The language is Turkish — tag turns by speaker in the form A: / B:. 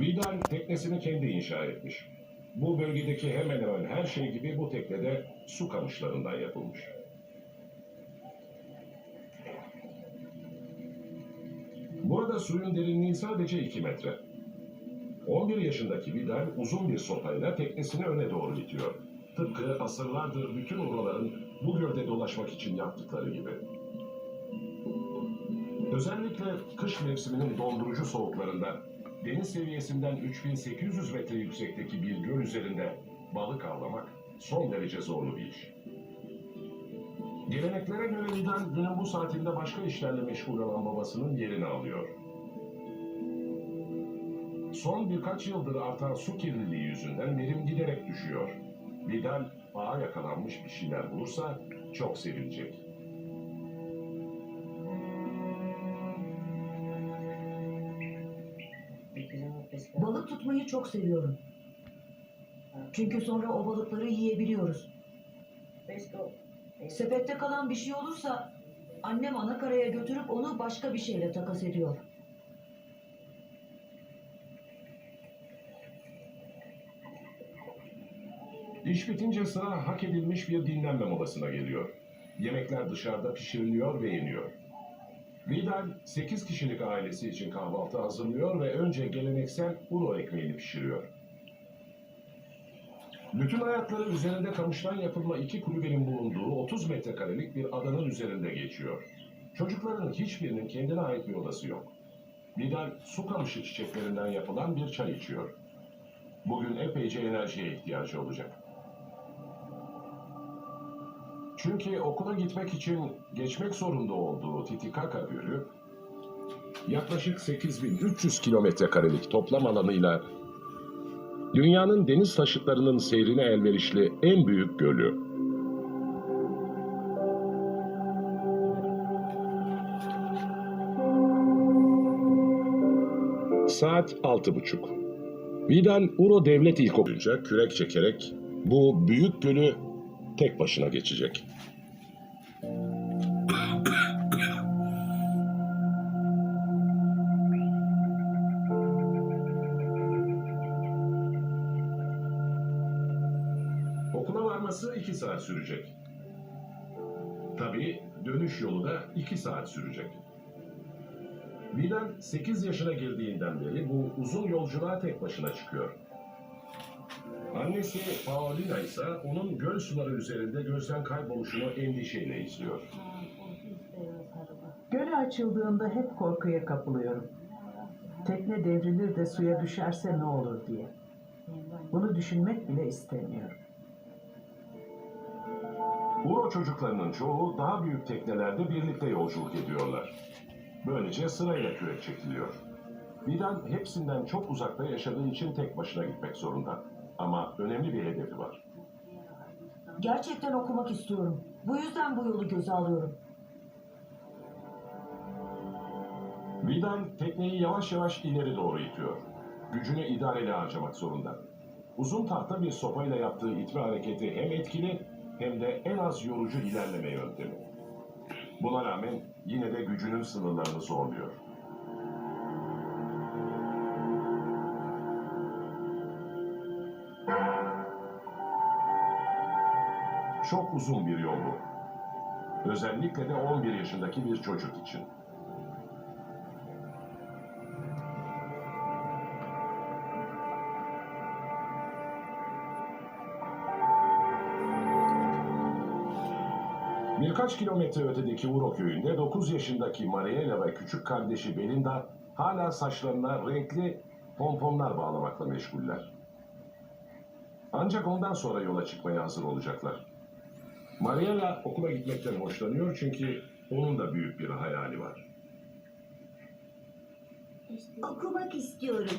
A: Vidal teknesini kendi inşa etmiş. Bu bölgedeki hemen hemen her şey gibi bu teknede su kamışlarından yapılmış. Burada suyun derinliği sadece 2 metre. 11 yaşındaki Vidal uzun bir sopayla teknesini öne doğru itiyor. Tıpkı asırlardır bütün oraların bu gölde dolaşmak için yaptıkları gibi. Özellikle kış mevsiminin dondurucu soğuklarında deniz seviyesinden 3800 metre yüksekteki bir göl üzerinde balık avlamak son derece zorlu bir iş. Geleneklere göre Vidal günün bu saatinde başka işlerle meşgul olan babasının yerini alıyor. Son birkaç yıldır artan su kirliliği yüzünden verim giderek düşüyor. Vidal ağa yakalanmış bir şeyler bulursa çok sevinecek.
B: Balık tutmayı çok seviyorum. Çünkü sonra o balıkları yiyebiliyoruz. Sepette kalan bir şey olursa annem ana karaya götürüp onu başka bir şeyle takas ediyor.
A: İş bitince sıra hak edilmiş bir dinlenme molasına geliyor. Yemekler dışarıda pişiriliyor ve yeniyor. Vidal 8 kişilik ailesi için kahvaltı hazırlıyor ve önce geleneksel uro ekmeğini pişiriyor. Bütün hayatları üzerinde kamıştan yapılma iki kulübenin bulunduğu 30 metrekarelik bir adanın üzerinde geçiyor. Çocukların hiçbirinin kendine ait bir odası yok. Vidal su kamışı çiçeklerinden yapılan bir çay içiyor. Bugün epeyce enerjiye ihtiyacı olacak. Çünkü okula gitmek için geçmek zorunda olduğu Titicaca Gölü yaklaşık 8300 kilometre karelik toplam alanıyla dünyanın deniz taşıtlarının seyrine elverişli en büyük gölü. Saat altı buçuk. Vidal Uro Devlet İlkokulu'nca kürek çekerek bu büyük gölü tek başına geçecek. Okula varması iki saat sürecek. Tabii dönüş yolu da iki saat sürecek. Vidal 8 yaşına girdiğinden beri bu uzun yolculuğa tek başına çıkıyor. Annesi Paulina ise onun göl suları üzerinde gözden kayboluşunu endişeyle izliyor.
C: Göle açıldığında hep korkuya kapılıyorum. Tekne devrilir de suya düşerse ne olur diye. Bunu düşünmek bile istemiyorum.
A: Uro çocuklarının çoğu daha büyük teknelerde birlikte yolculuk ediyorlar. Böylece sırayla kürek çekiliyor. Vidal hepsinden çok uzakta yaşadığı için tek başına gitmek zorunda. Ama önemli bir hedefi var.
B: Gerçekten okumak istiyorum. Bu yüzden bu yolu göze alıyorum.
A: Vidal tekneyi yavaş yavaş ileri doğru itiyor. Gücünü idareli harcamak zorunda. Uzun tahta bir sopayla yaptığı itme hareketi hem etkili hem de en az yorucu ilerleme yöntemi. Buna rağmen yine de gücünün sınırlarını zorluyor. Çok uzun bir yol bu. Özellikle de 11 yaşındaki bir çocuk için. Birkaç kilometre ötedeki Uro köyünde 9 yaşındaki Mariela ve küçük kardeşi Belinda hala saçlarına renkli pomponlar bağlamakla meşguller. Ancak ondan sonra yola çıkmaya hazır olacaklar. Mariela okula gitmekten hoşlanıyor çünkü onun da büyük bir hayali var.
D: Okumak istiyorum.